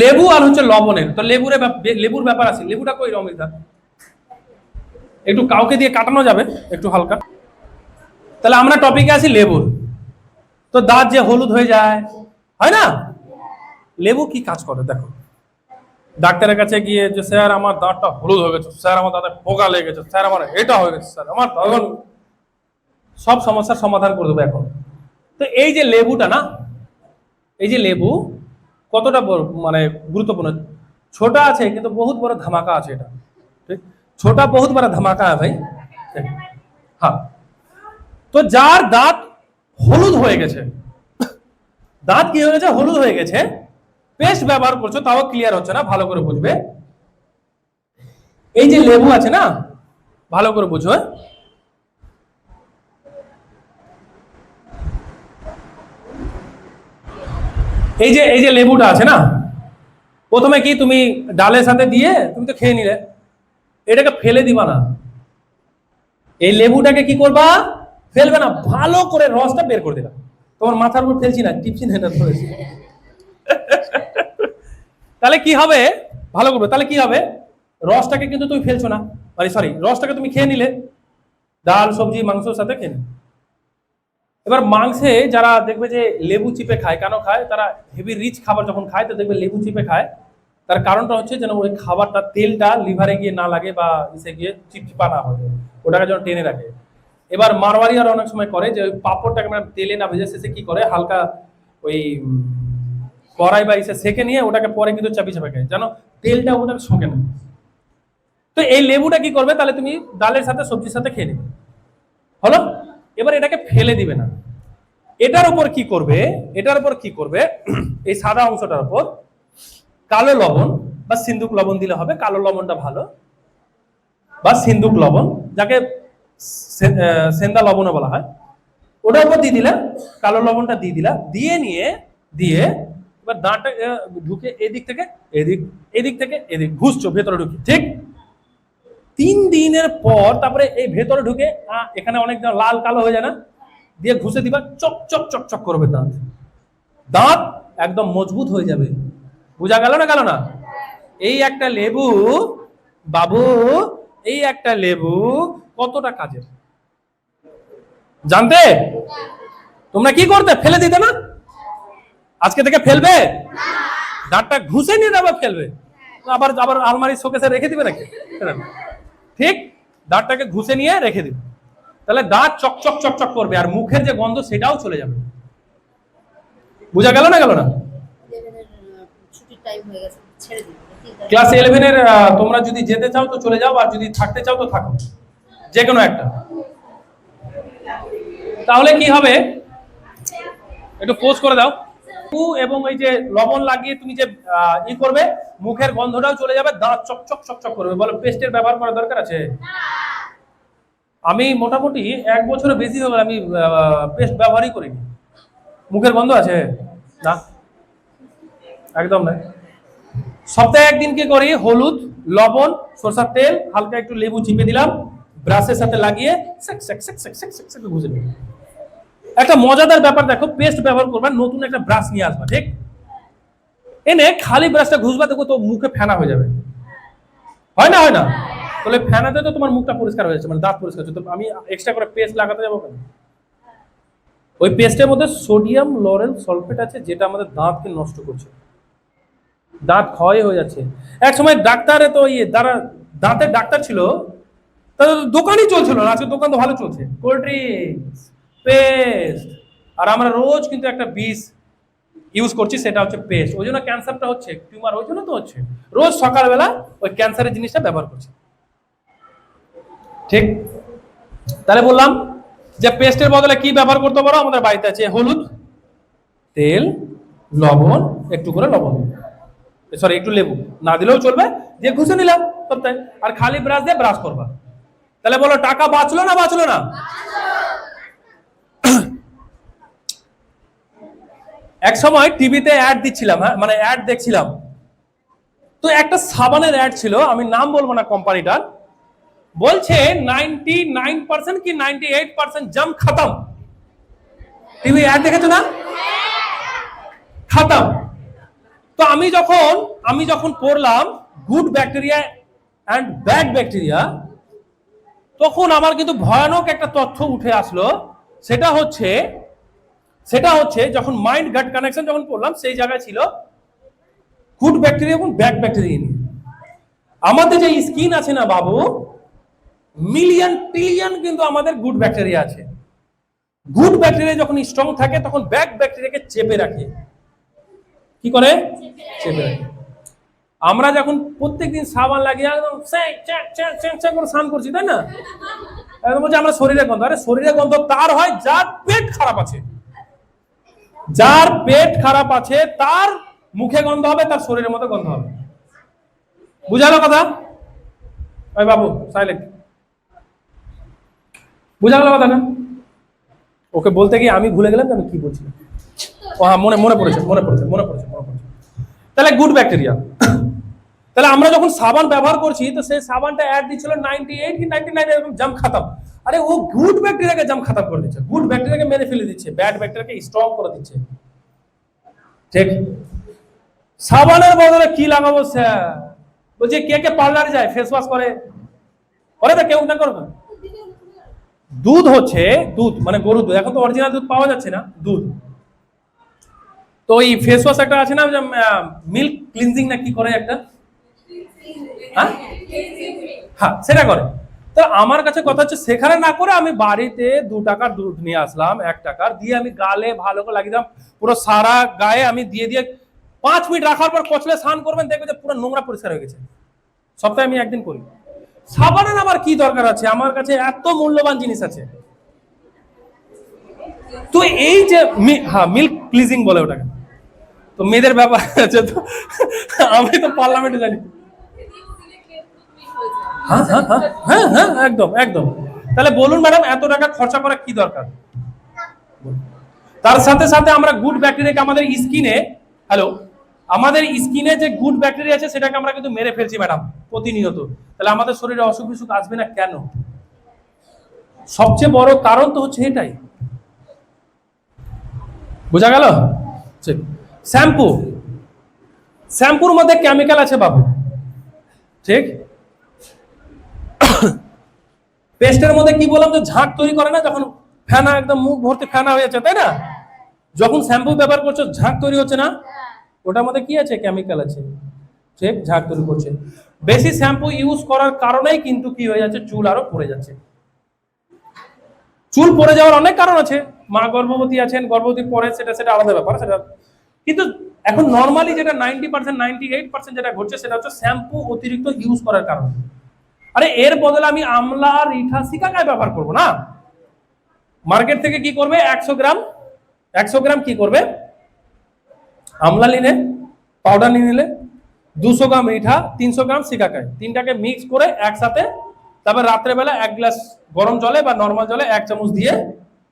লেবু আর হচ্ছে লবণের। তো লেবুরে লেবুর ব্যাপার আছে। লেবুটা কই রমিতা একটু কাউকে দিয়ে কাটানো যাবে, একটু হালকা। তাহলে আমরা টপিকে আছি লেবুর। তো দাঁত যে হলুদ হয়ে যায়, হয় না? লেবু কি কাজ করে? দেখো। ডাক্তারের কাছে গিয়ে যে, স্যার, আমার দাঁতটা হলুদ হয়ে গেছে। স্যার, আমার দাঁতে পোকা লেগে গেছে। স্যার, আমার এটা হয়ে গেছে। স্যার, আমার সব সমস্যার সমাধান করে দেবো এখন। তো এই যে লেবুটা না, এই যে লেবু কতটা মানে গুরুত্বপূর্ণ? ছোটা আছে, কিন্তু বহুত বড় ধামাকা আছে এটা। ঠিক? ছোটা বহুত বড় ধামাকা है ভাই হ্যাঁ। তো যার দাঁত হলুদ হয়ে গেছে, দাঁত কি হয়ে গেছে? হলুদ হয়ে গেছে। পেস্ট ব্যবহার করছ, তাও ক্লিয়ার হচ্ছে না, ভালো করে বুঝবে। এই যে লেবু আছে না, ভালো করে বুঝো এই যে এই যে লেবুটা আছে না? প্রথমে কি তুমি ডালের সাথে দিয়ে তুমি তো খেয়ে নিলে। এটাকে ফেলে দিবা না। এই লেবুটাকে কি করবা? ফেলবে না, ভালো করে রসটা বের করে দিবা। তোমার মাথার উপর ফেলছি না, টিপছি না ধরেছি তাহলে কি হবে? ভালো করবে। তাহলে কি হবে? রসটাকে কিন্তু তুমি ফেলছো না। মানে সরি রসটাকে তুমি খেয়ে নিলে। ডাল, সবজি, মাংসের সাথে খেয়ে নিলে। এবার মাংসে যারা দেখবে যে লেবু চিপে খায়, কেন খায়? তারা হেভি রিচ খাবার যখন খায়, তো দেখবে লেবু চিপে খায়। তার কারণটা হচ্ছে যেন ওই খাবারটা, তেলটা লিভারে গিয়ে না লাগে বা ইসে গিয়ে চিপচিপা না হয় ওটাকে যেন টেনে রাখে। এবার মারওয়ারি আর অনেক সময় করে যে ওই পাপড়টাকে মানে তেলে না ভেজে শেষে কি করে? হালকা ওই কড়াই বা ইসে সেকে নিয়ে ওটাকে পরে কিন্তু চাপি চাপে খায়। যেন তেলটা ওটাকে শোকে না। তো এই লেবুটা কি করবে? তাহলে তুমি ডালের সাথে, সবজির সাথে খেয়ে নেবে। হলো? এবার এটাকে ফেলে দিবে না। এটার উপর কি করবে? এটার উপর কি করবে? এই সাদা অংশটার উপর কালো লবণ বা সিন্দুক লবণ দিলে হবে। কালো লবণটা ভালো। বা সিন্দুক লবণ, যাকে সেন্দা লবণও বলা হয়। ওটার উপর দিয়ে দিলাম কালো লবণটা দিয়ে দিলাম দিয়ে নিয়ে, দিয়ে এবার দাঁতটা ঢুকে এদিক থেকে এদিক এদিক থেকে এদিক ঘুষছো ভেতরে ঢুকে। ঠিক তিন দিনের পর তারপরে এই ভেতরে ঢুকে এখানে অনেক লাল কালো হয়ে যায় না, দিয়ে ঘুষে দিবা, চক চক চক চক করবে দাঁত। দাঁত একদম মজবুত হয়ে যাবে। বোঝা গেল না গেল না? এই একটা লেবু, বাবু, এই একটা লেবু কতটা কাজের? জানতে? তোমরা কি করতে? ফেলে দিতে না? আজকে থেকে ফেলবে? দাঁতটা ঘুষে নিয়ে আবার ফেলবে। আবার আবার আলমারি শোকেসে রেখে দিবে নাকি। ঠিক দাঁতটাকে ঘুষে নিয়ে রেখে দিবে। তাহলে দাঁত চকচক চকচক করবে আর মুখের যে গন্ধ সেটাও চলে যাবে। বোঝা গেল না গেল না? ক্লাস ইলেভেনের তোমরা যদি যেতে চাও তো চলে যাও আর যদি থাকতে চাও তো থাকো। যে কোনো একটা। তাহলে কি হবে? একটু পোজ করে দাও। উ এবং এই যে লবণ লাগিয়ে তুমি যে ই করবে মুখের গন্ধটাও চলে যাবে দাঁত চকচক চকচক করবে বলো পেস্টের ব্যবহার করার দরকার আছে আমি মোটামুটি এক বছরের বেশি হবে আমি পেস্ট ব্যবহারই করিনি মুখের গন্ধ আছে না একদম না সপ্তাহে একদিন কি করি হলুদ লবণ সরষার তেল হালকা একটু লেবু চিপে দিলাম ব্রাশের সাথে লাগিয়ে সেক সেক সেক সেক সেক সেক ঘুষে দিলাম একটা মজাদার ব্যাপার দেখো পেস্ট ব্যবহার করবা, নতুন একটা ব্রাশ নিয়ে আসবা, ঠিক? এনে খালি ব্রাশটা ঘুষবা দেখো তো মুখে ফেনা হয়ে যাবে। হয় না হয় না? তাহলে ফেনাতে তো তোমার মুখটা পরিষ্কার হয়ে যাচ্ছে মানে দাঁত পরিষ্কার হচ্ছে, তো আমি এক্সট্রা করে পেস্ট লাগাতে যাব কেন? ওই পেস্টের মধ্যে সোডিয়াম লরেল সালফেট আছে, যেটা আমাদের দাঁতকে নষ্ট করছে। দাঁত ক্ষয় হয়ে যাচ্ছে। এক সময় ডাক্তারে তো ইয়ে দ্বারা দাঁতের ডাক্তার ছিল, তাদের দোকানই চলছিল না, আজকে দোকান তো ভালো চলছে। Cold drinks paste. আর আমরা রোজ কিন্তু একটা বিষ ইউজ করছি, সেটা হচ্ছে পেস্ট। ওই জন্য ক্যান্সারটা হচ্ছে, টিউমার ওই জন্য তো হচ্ছে। রোজ সকালবেলা ওই ক্যান্সারের জিনিসটা ব্যবহার করছে। ঠিক? তাহলে বললাম যে পেস্টের বদলে কি ব্যবহার করতে পারো? আমাদের বাড়িতে আছে হলুদ, তেল, লবণ, একটু করে লবণ। সরি একটু লেবু। না দিলেও চলবে, দিয়ে ঘুষে নিলাম সপ্তাহে আর খালি ব্রাশ দিয়ে ব্রাশ করবা। তাহলে বলো, টাকা বাঁচলো না বাঁচলো না? এক সময় টিভিতে অ্যাড দিচ্ছিলাম হ্যাঁ মানে অ্যাড দেখছিলাম। তো একটা সাবানের অ্যাড ছিল, আমি নাম বলব না কোম্পানিটার বলছে নাইনটি নাইন পার্সেন্ট কি নাইনটি এইট পার্সেন্ট জাম খতম? টিভি অ্যাড দেখেছ না? খতম। তো আমি যখন আমি যখন পড়লাম good bacteria and bad bacteria তখন আমার কিন্তু ভয়ানক একটা তথ্য উঠে আসলো, সেটা হচ্ছে সেটা হচ্ছে যখন মাইন্ড গাট কানেকশন যখন পড়লাম সেই জায়গায় ছিল গুড ব্যাকটেরিয়া এবং ব্যাড ব্যাকটেরিয়া নিয়ে। আমাদের যে স্কিন আছে না বাবু মিলিয়ন ট্রিলিয়ন কিন্তু আমাদের গুড ব্যাকটেরিয়া আছে। গুড ব্যাকটেরিয়া যখন স্ট্রং থাকে, তখন ব্যাড ব্যাকটেরিয়াকে চেপে রাখে। কি করে? চেপে রাখে। আমরা যখন প্রত্যেকদিন সাবান লাগিয়ে একদম করে স্নান করছি, তাই না? বলছে, আমরা শরীরে গন্ধ। আরে শরীরে গন্ধ তার হয়, যার পেট খারাপ আছে। যার পেট খারাপ আছে, তার মুখে গন্ধ হবে, তার শরীরের মতো গন্ধ হবে। বুঝালো কথা? ওই বাবু সাইলেন্ট বুঝা গেল কথাটা ওকে বলতে গিয়ে আমি ভুলে গেলাম আমি কি বলছিলাম। ও হ্যাঁ মনে মনে পড়েছে মনে পড়েছে মনে পড়েছে মনে পড়েছে। তাহলে গুড ব্যাকটেরিয়া তাহলে আমরা যখন সাবান ব্যবহার করছি, তো সেই সাবানটা অ্যাড দিচ্ছিল নাইনটি এইট কি নাইনটি নাইন এরকম জাম খাতাম। আরে ও গুড ব্যাকটেরিয়াকে জাম খাতাম করে দিচ্ছে গুড ব্যাকটেরিয়াকে মেরে ফেলে দিচ্ছে ব্যাড ব্যাকটেরিয়াকে স্ট্রং করে দিচ্ছে। ঠিক? সাবানের বদলে কি লাগাবো স্যার বলছে, কে কে পার্লারে যায় ফেস ওয়াশ করে? করে তো, কেউ না করবে। দুধ হচ্ছে দুধ মানে গরুর দুধ। এখন তো অরিজিনাল দুধ পাওয়া যাচ্ছে না, দুধ। তো এই ফেস ওয়াশ একটা আছে না মিল্ক ক্লিনজিং না কি করে একটা? হ্যাঁ? হ্যাঁ সেটা করে। তো আমার কাছে কথা হচ্ছে, সেখানে না করে আমি বাড়িতে দু টাকার দুধ নিয়ে আসলাম, এক টাকার, দিয়ে আমি গালে ভালো করে লাগিয়ে দিলাম, পুরো সারা গায়ে আমি দিয়ে দিয়ে পাঁচ মিনিট রাখার পর কচলে স্নান করবেন দেখবে যে পুরো নোংরা পরিষ্কার হয়ে গেছে। সপ্তাহে আমি একদিন করি। সাবানের আবার কি দরকার আছে? আমার কাছে এত মূল্যবান জিনিস আছে। তো এই যে হ্যাঁ মিল্ক প্লিজিং বলে ওটাকে। তো মেয়েদের ব্যাপার আছে তো, আমি তো পার্লামেন্টে জানি হ্যাঁ হ্যাঁ হ্যাঁ হ্যাঁ হ্যাঁ একদম একদম। তাহলে বলুন ম্যাডাম, এত টাকা খরচা করা কি দরকার? তার সাথে সাথে আমরা গুড ব্যাকটেরিয়াকে আমাদের স্কিনে, হ্যালো, আমাদের স্কিনে যে গুড ব্যাকটেরিয়া আছে, সেটাকে আমরা কিন্তু মেরে ফেলছি ম্যাডাম, প্রতিনিয়ত। তাহলে আমাদের শরীরে অসুখ বিসুখ আসবে না কেন? সবচেয়ে বড় কারণ তো হচ্ছে এটাই। বোঝা গেল? শ্যাম্পু। শ্যাম্পুর মধ্যে কেমিক্যাল আছে বাবু। ঠিক? পেস্টের মধ্যে কি বললাম যে ঝাঁক তৈরি করে না, যখন ফেনা একদম মুখ ভর্তি ফেনা হয়ে যাচ্ছে তাই না? যখন শ্যাম্পু ব্যবহার করছ, ঝাঁক তৈরি হচ্ছে না? ওটার মধ্যে কি আছে? কেমিক্যাল আছে। ঠিক ঝাঁক তৈরি করছে। বেশি শ্যাম্পু ইউজ করার কারণেই কিন্তু কি হয়ে যাচ্ছে? চুল আরও পড়ে যাচ্ছে। চুল পড়ে যাওয়ার অনেক কারণ আছে। মা গর্ভবতী আছেন, গর্ভবতী পরে সেটা সেটা আলাদা ব্যাপার, সেটা কিন্তু এখন নর্মালি যেটা ninety percent ninety eight percent যেটা ঘটছে, সেটা হচ্ছে শ্যাম্পু অতিরিক্ত ইউজ করার কারণে। আরে এর বদলে আমি আমলা রিঠা সিকাকায় ব্যবহার করব না। মার্কেট থেকে কি করবে? একশো গ্রাম। একশো গ্রাম কি করবে? আমলা নিলে, পাউডার নিয়ে নিলে দুশো গ্রাম রিঠা, তিনশো গ্রাম সিকাকায় তিনটাকে মিক্স করে একসাথে তারপর রাত্রেবেলা এক গ্লাস গরম জলে বা নর্মাল জলে এক চামচ দিয়ে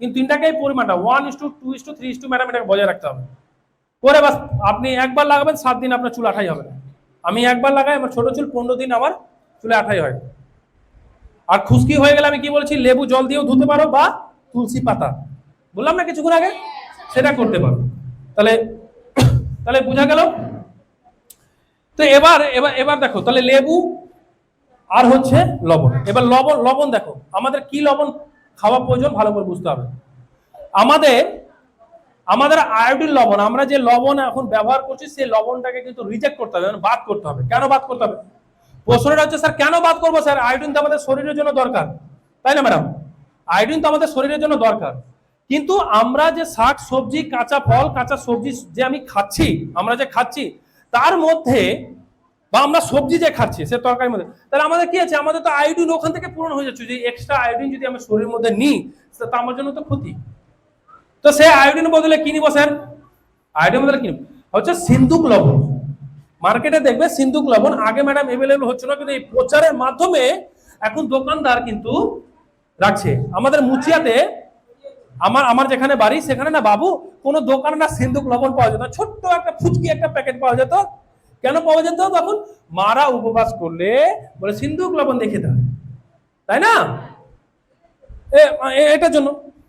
কিন্তু তিনটাকে এই পরিমাণটা one is two two is two three is two madam এটাকে বজায় রাখতে হবে। করে বাস, আপনি একবার লাগাবেন, সাত দিন আপনার চুল আঠাই হবে না। আমি একবার লাগাই, আমার ছোট চুল পনেরো দিন আমার চুলে আঠাই হয়। আর খুশকি হয়ে গেলে আমি কি বলছি, লেবু জল দিয়েও ধুতে পারো বা তুলসী পাতা। বললাম না কিছুক্ষণ আগে? সেটা করতে পারো। তাহলে তাহলে বোঝা গেল? তো এবার এবার এবার দেখো, তাহলে লেবু আর হচ্ছে লবণ। এবার লবণ লবণ দেখো, আমাদের কি লবণ খাওয়া প্রয়োজন ভালো করে বুঝতে হবে। আমাদের আমাদের আয়োডিন লবণ, আমরা যে লবণ এখন ব্যবহার করছি, সেই লবণটাকে কিন্তু রিজেক্ট করতে হবে মানে বাদ করতে হবে। কেন বাদ করতে হবে? প্রশ্নটা হচ্ছে, স্যার, কেন বাদ করব, স্যার? আয়োডিন তো আমাদের শরীরের জন্য দরকার। তাই না ম্যাডাম আয়োডিন তো আমাদের শরীরের জন্য দরকার। কিন্তু আমরা যে শাক, সবজি, কাঁচা ফল, কাঁচা সবজি যে আমি খাচ্ছি, আমরা যে খাচ্ছি, তার মধ্যে বা আমরা সবজি যে খাচ্ছি, সে তরকারির মধ্যে, তাহলে আমাদের কি আছে? আমাদের তো আয়োডিন ওখান থেকে পূরণ হয়ে যাচ্ছে। যে এক্সট্রা আয়োডিন যদি আমরা শরীরের মধ্যে নিই, তা আমার জন্য তো ক্ষতি। তো সে আয়োডিন বদলে কি নিব, স্যার? আয়োডিন বদলে কিনিব হচ্ছে সিন্ধুক লবণ। মার্কেটে দেখবে সিন্ধুক লবণ আগে ম্যাডাম এভেলেবল হচ্ছে না, কিন্তু এই প্রচারের মাধ্যমে এখন দোকানদার কিন্তু রাখছে। আমাদের মুচিয়াতে আমার আমার যেখানে বাড়ি, সেখানে না বাবু, কোনো দোকানে না সিন্ধুক লবণ পাওয়া যেত ছোট্ট একটা ফুচকি একটা প্যাকেট পাওয়া যেত। কেন পাওয়া যেত? তখন মারা উপবাস করলে বলে, সিন্ধুক লবণ দেখে দেয় তাই না? এটার জন্য।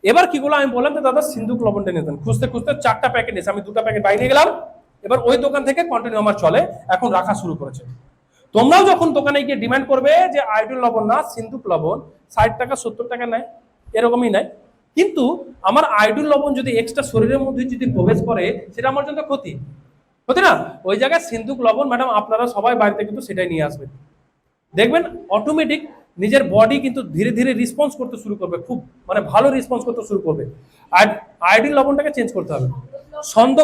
এবার কি করল? আমি বললাম যে, দাদা, সিন্ধুক লবণটা নিয়ে দেন খুঁজতে খুঁজতে চারটা প্যাকেট এসে আমি দুটা প্যাকেট বাইরে গেলাম। এবার ওই দোকান থেকে কন্টিনিউ আমার চলে, এখন রাখা শুরু করেছে। তোমরাও যখন দোকানে গিয়ে ডিমান্ড করবে যে আইডল লবণ না, সিন্ধুক লবণ, ষাট টাকা, সত্তর টাকা নেয়, এরকমই নেয়। কিন্তু আমার আইডল লবণ যদি এক্সট্রা শরীরের মধ্যে যদি প্রবেশ করে, সেটা আমার জন্য ক্ষতি। ক্ষতি না? ওই জায়গায় সিন্ধুক লবণ ম্যাডাম আপনারা সবাই বাড়িতে কিন্তু সেটাই নিয়ে আসবেন। দেখবেন অটোমেটিক নিজের বডি কিন্তু ধীরে ধীরে রেসপন্স করতে শুরু করবে, খুব মানে ভালো রেসপন্স করতে শুরু করবে। আর লবণটাকে চেঞ্জ করতে হবে। ছন্দ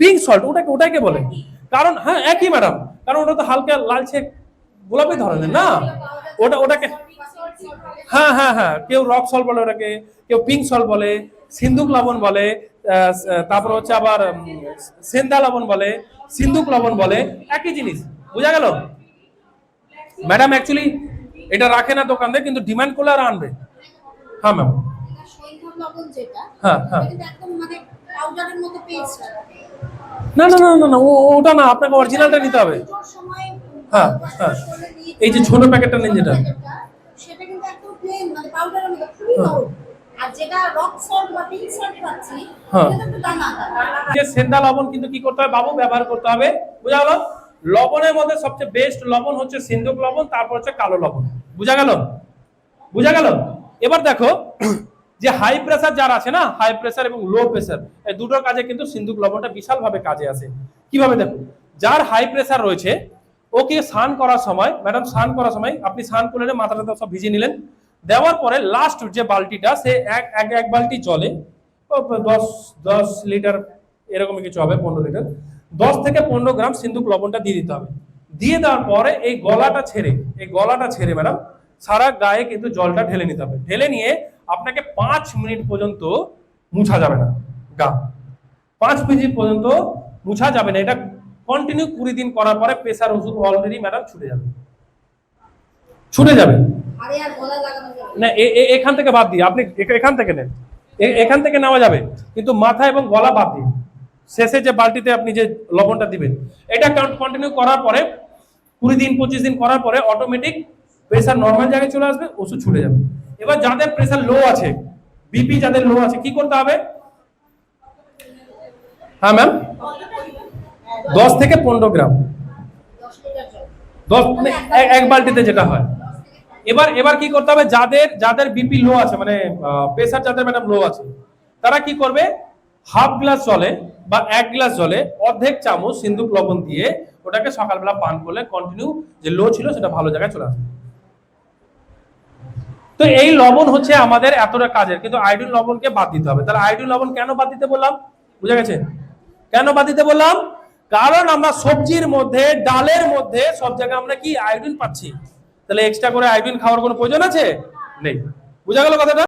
পিঙ্ক সল্ট ওটাকে ওটাকে বলে। কারণ হ্যাঁ একই ম্যাডাম কারণ ওটা তো হালকা লালচে গোলাপি ধরনের না? ওটা ওটাকে হ্যাঁ হ্যাঁ হ্যাঁ। কেউ রক সল্ট বলে ওটাকে কেউ পিঙ্ক সল্ট বলে সিন্ধুক লবণ বলে তারপর হচ্ছে আবার সেন্দা লবণ বলে সিন্ধুক লবণ বলে একই জিনিস। বোঝা গেল? ম্যাডাম অ্যাকচুয়ালি এটা রাখে না দোকানে কিন্তু ডিমান্ড করলে আর আনবে। হ্যাঁ ম্যাম হ্যাঁ, হ্যাঁ। না না না না না ওটা না আপনাকে অরিজিনালটা নিতে হবে। হ্যাঁ, হ্যাঁ। এই যে ছোট প্যাকেটটা নেন যেটা। সেটা কিন্তু একদম প্লেন মানে খুবই হ্যাঁ। আর যেটা রক সল্ট বা পিঙ্ক সল্ট পাচ্ছি হ্যাঁ। একটু দানা যে সেন্দা লবণ কিন্তু কি করতে হবে বাবু? ব্যবহার করতে হবে। বুঝা গেল? লবণের মধ্যে সবচেয়ে বেস্ট লবণ হচ্ছে সিন্ধুক লবণ তারপর হচ্ছে কালো লবণ। বুঝা গেল? বুঝা গেল? এবার দেখো যে হাই প্রেসার যার আছে না হাই প্রেসার এবং লো প্রেসার এই দুটোর কাজে কিন্তু সিন্ধুক লবণটা বিশাল ভাবে কাজে আসে। কীভাবে দেখো যার হাই প্রেসার রয়েছে, ওকে স্নান করার সময় ম্যাডাম স্নান করার সময় আপনি স্নান করলেন, মাথাটা সব ভিজিয়ে নিলেন, দেওয়ার পরে লাস্ট যে বালতিটা, সে এক এক এক বালতি জলে দশ দশ লিটার এরকম কিছু হবে, পনেরো লিটার, দশ থেকে পনেরো গ্রাম সিন্ধুক লবণটা দিয়ে দিতে হবে। দিয়ে দেওয়ার পরে এই গলাটা ছেড়ে, এই গলাটা ছেড়ে ম্যাডাম সারা গায়ে কিন্তু জলটা ঢেলে নিতে হবে। ঢেলে নিয়ে আপনাকে পাঁচ মিনিট পর্যন্ত মুছা যাবে না। গা। পাঁচ মিনিট পর্যন্ত মুছা যাবে না। এটা কন্টিনিউ কুড়ি দিন করার পরে প্রেসার ওষুধ অলরেডি ম্যাডাম ছুটে যাবে। ছুটে যাবে। না। এখান থেকে বাদ দিয়ে। আপনি এখান থেকে নেন। এখান থেকে নেওয়া যাবে। কিন্তু মাথা এবং গলা বাদ দিয়ে। শেষে যে বালতিতে আপনি যে লবণটা দিবেন এটা কন্টিনিউ করার পরে কুড়ি দিন পঁচিশ দিন করার পরে অটোমেটিক প্রেসার নর্মাল জায়গায় চলে আসবে ওষুধ ছুটে যাবে। এবার যাদের প্রেসার লো আছে বিপি যাদের লো আছে, কি করতে হবে? হ্যাঁ ম্যাম দশ থেকে পনেরো গ্রাম। দশ মানে এক বালতিতে যেটা হয়। এবার এবার কি করতে হবে? যাদের যাদের বিপি লো আছে মানে প্রেসার যাদের ম্যাডাম লো আছে, তারা কি করবে? হাফ গ্লাস জলে বা এক গ্লাস জলে অর্ধেক চামচ সিন্ধুক লবণ দিয়ে ওটাকে সকালবেলা পান করলে কন্টিনিউ যে লো ছিল সেটা ভালো জায়গায় চলে আসবে। তো এই লবণ হচ্ছে আমাদের এতটা কাজের, কিন্তু আয়োডিন লবণকে বাদ দিতে হবে। তাহলে আয়োডিন লবণ কেন বাদ দিতে বললাম? বুঝা গেছে? কেন বাদ দিতে বললাম? কারণ আমরা সবজির মধ্যে, ডালের মধ্যে সব জায়গায় আমরা কি? আয়োডিন পাচ্ছি। তাহলে এক্সট্রা করে আইডিন খাওয়ার কোনো প্রয়োজন আছে? নেই। বুঝা গেল কথাটা?